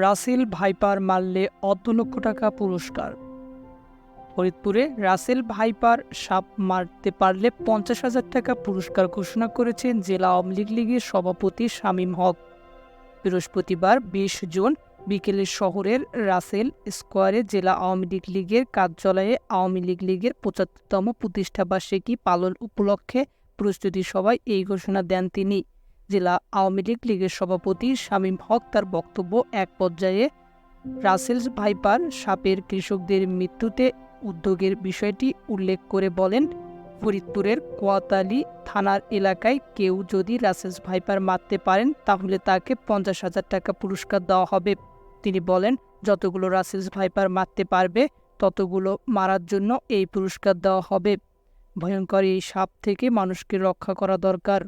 Russell viper মারলে অর্ধ লক্ষ টাকা পুরস্কার। ফরিদপুরে রাসেল ভাইপার সাপ মারতে পারলে পঞ্চাশ হাজার টাকা পুরস্কার ঘোষণা করেছেন জেলা আওয়ামী লীগ লীগের সভাপতি শামীম হক। বৃহস্পতিবার বিশ জুন বিকেলে শহরের রাসেল স্কোয়ারে জেলা আওয়ামী লীগ লীগের কার্যালয়ে আওয়ামী লীগ লীগের পঁচাত্তরতম প্রতিষ্ঠাবার্ষিকী পালন উপলক্ষে প্রস্তুতি সভায় এই ঘোষণা দেন তিনি। জেলা আওয়ামী লীগ লীগের সভাপতি শামীম হক তার বক্তব্য এক পর্যায়ে, রাসেলস ভাইপার সাপের কৃষকদের মৃত্যুতে উদ্যোগের বিষয়টি উল্লেখ করে বলেন, ফরিদপুরের কোয়াতালি থানার এলাকায় কেউ যদি রাসেলস ভাইপার মারতে পারেন তাহলে তাকে পঞ্চাশ হাজার টাকা পুরস্কার দেওয়া হবে। তিনি বলেন, যতগুলো রাসেলস ভাইপার মারতে পারবে, ততগুলো মারার জন্য এই পুরস্কার দেওয়া হবে। ভয়ঙ্কর এই সাপ থেকে মানুষকে রক্ষা করা দরকার।